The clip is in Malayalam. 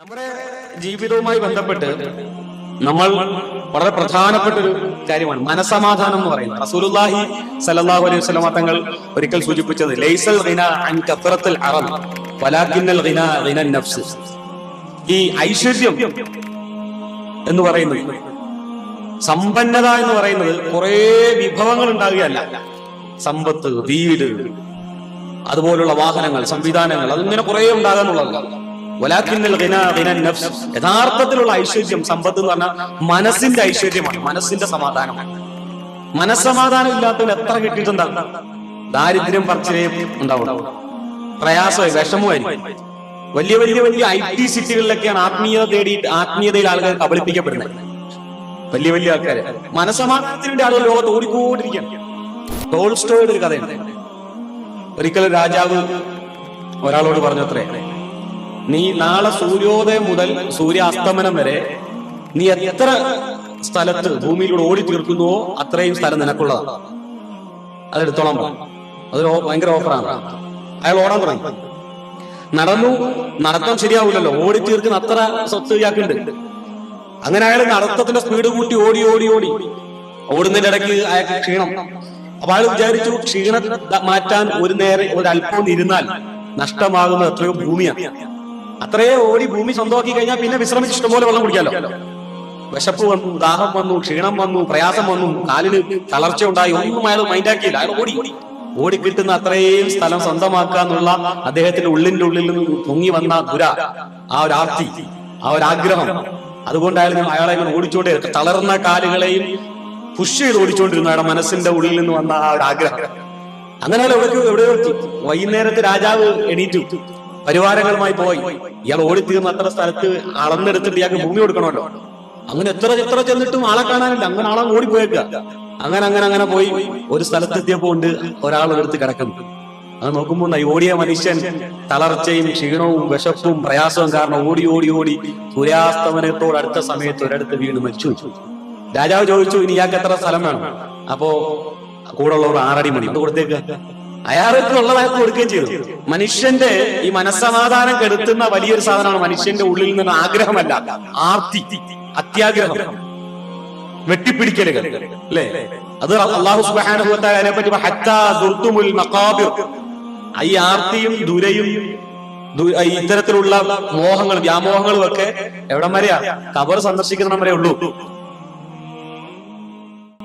നമ്മുടെ ജീവിതവുമായി ബന്ധപ്പെട്ട് നമ്മൾ വളരെ പ്രധാനപ്പെട്ട ഒരു കാര്യമാണ്. മനസമാധാനം എന്ന് പറയുന്നത്. റസൂലുള്ളാഹി സല്ലല്ലാഹു അലൈഹി വസല്ലം തങ്ങൾ ഒരിക്കൽ സൂചിപ്പിച്ചത് ലൈസൽ ഗിനാ അൻ കത്രത്തുൽ അറം വലാകിന്നൽ ഗിനാ ഗിന നഫ്സ്. ഈ ഐശ്വര്യം എന്ന് പറയുന്നത് സമ്പന്നത എന്ന് പറയുന്നത് കുറെ വിഭവങ്ങൾ ഉണ്ടാകുകയല്ല. സമ്പത്ത് വീട് അതുപോലുള്ള വാഹനങ്ങൾ സംവിധാനങ്ങൾ അതിങ്ങനെ കുറെ ഉണ്ടാകാന്നുള്ളതല്ല. യഥാർത്ഥത്തിലുള്ള ഐശ്വര്യം സമ്പത്ത് എന്ന് പറഞ്ഞാൽ മനസ്സിന്റെ ഐശ്വര്യമാണ് മനസ്സിന്റെ സമാധാനമാണ് മനസ്സമാധാനം ഇല്ലാത്തവൻ എത്ര കിട്ടിയിട്ടുണ്ടാകും ദാരിദ്ര്യം പറച്ചിലേ ഉണ്ടാവും. പ്രയാസമായി വിഷമമായിരിക്കും വലിയ വലിയ വലിയ ഐ ടി സിറ്റികളിലൊക്കെയാണ് ആത്മീയത തേടി ആത്മീയതയിൽ ആളുകൾ കബളിപ്പിക്കപ്പെടുന്നത്. വലിയ വലിയ ആൾക്കാര്. മനസമാധാനത്തിന് ആളുകൾ ലോകത്ത് ഓടിക്കൊണ്ടിരിക്കുകയാണ് ടോൾസ്റ്റോയുടെ ഒരു കഥയുണ്ട്. ഒരിക്കലും രാജാവ് ഒരാളോട് പറഞ്ഞത്രേ നീ നാളെ സൂര്യോദയം മുതൽ സൂര്യാസ്തമനം വരെ നീ എത്ര സ്ഥലത്ത് ഭൂമിയിലൂടെ ഓടി തീർക്കുന്നുവോ അത്രയും സ്ഥലം നിനക്കുള്ളതാണ്. അതെടുത്തോളാം. അതൊരു ഭയങ്കര ഓഫറാണ്. അയാൾ ഓടാൻ തുടങ്ങി. നടന്നു നടത്താൻ ശരിയാവില്ലല്ലോ ഓടി തീർക്കുന്ന അത്ര സ്വത്ത് ഇയാൾക്കുണ്ട്. അങ്ങനെ അയാൾ നടത്തത്തിന്റെ സ്പീഡ് കൂട്ടി ഓടി ഓടി ഓടി. ഓടുന്നതിന്റെ ഇടയ്ക്ക് അയാൾക്ക് ക്ഷീണം. അപ്പൊ അയാൾ വിചാരിച്ചു ക്ഷീണം മാറ്റാൻ ഒരു നേരം ഒരു അല്പം ഇരുന്നാൽ നഷ്ടമാകുന്ന എത്രയോ ഭൂമിയാണ്. അത്രയോ ഓടി ഭൂമി സ്വന്തമാക്കി കഴിഞ്ഞാൽ പിന്നെ വിശ്രമിച്ച് ഇഷ്ടംപോലെ വെള്ളം കുടിക്കാലോ. വിശപ്പ് വന്നു ദാഹം വന്നു ക്ഷീണം വന്നു പ്രയാസം വന്നു കാലിന് തളർച്ച ഉണ്ടായി ഒന്നും അയാൾ മൈൻഡാക്കിയില്ല അയാൾ ഓടി. ഓടി കിട്ടുന്ന അത്രയും സ്ഥലം സ്വന്തമാക്കുക എന്നുള്ള അദ്ദേഹത്തിന്റെ ഉള്ളിന്റെ ഉള്ളിൽ നിന്ന് പൊങ്ങി വന്ന ദുര ആ ഒരു ആർത്തി ആ ഒരു ആഗ്രഹം. അതുകൊണ്ട് അയാൾ അയാളെ ഇങ്ങനെ ഓടിച്ചോണ്ടേ തളർന്ന കാലുകളെയും പുഷ് ചെയ്ത് ഓടിച്ചോണ്ടിരുന്നു അയാളുടെ മനസ്സിന്റെ ഉള്ളിൽ നിന്ന് വന്ന ആ ഒരു ആഗ്രഹം. അങ്ങനെ അയാൾ എവിടെ എവിടെയോ എത്തി. വൈകുന്നേരത്ത് രാജാവ് എണീറ്റു. പരിവാരങ്ങളുമായി പോയി. ഇയാൾ ഓടിത്തീർന്ന അത്ര സ്ഥലത്ത് അളന്നെടുത്തിട്ട് ഇയാൾക്ക് ഭൂമി കൊടുക്കണമല്ലോ. അങ്ങനെ എത്ര എത്ര ചെന്നിട്ടും ആളെ കാണാനില്ല. അങ്ങനെ ആളെ ഓടിപ്പോയേക്ക. അങ്ങനെ അങ്ങനെ അങ്ങനെ പോയി ഒരു സ്ഥലത്തെത്തിയപ്പോ ഉണ്ട് ഒരാൾ എടുത്ത് കിടക്കുന്നു അത് നോക്കുമ്പോൾ ഓടിയ മനുഷ്യൻ തളർച്ചയും ക്ഷീണവും വിശപ്പും പ്രയാസവും കാരണം ഓടി ഓടി ഓടി സൂര്യാസ്തമനത്തോട് അടുത്ത സമയത്ത് ഒരിടത്ത് വീണ് മരിച്ചു. രാജാവ് ചോദിച്ചു ഇനി ഇയാൾക്ക് എത്ര സ്ഥലം വേണം? അപ്പോ കൂടെ ഉള്ളവർ ആറടി മണി. കൊടുത്തേക്ക്? അയാൾക്ക് ഉള്ളതായി കൊടുക്കുകയും ചെയ്തു. മനുഷ്യന്റെ ഈ മനസ്സമാധാനം കെടുത്തുന്ന വലിയൊരു സാധനമാണ് മനുഷ്യന്റെ ഉള്ളിൽ നിന്ന് ആഗ്രഹമല്ല. ആർത്തി അത്യാഗ്രഹം വെട്ടിപ്പിടിക്കലുകൾ അല്ലേ? അത് അള്ളാഹു തആല പറ്റി ഹത്താ ദുർതുമുൽ മഖാബിർ. ഈ ആർത്തിയും ദുരയും ഇത്തരത്തിലുള്ള മോഹങ്ങളും വ്യാമോഹങ്ങളും ഒക്കെ എവിടം വരെയാ? കബർ സന്ദർശിക്കുന്നവരെ വരെ ഉള്ളൂ.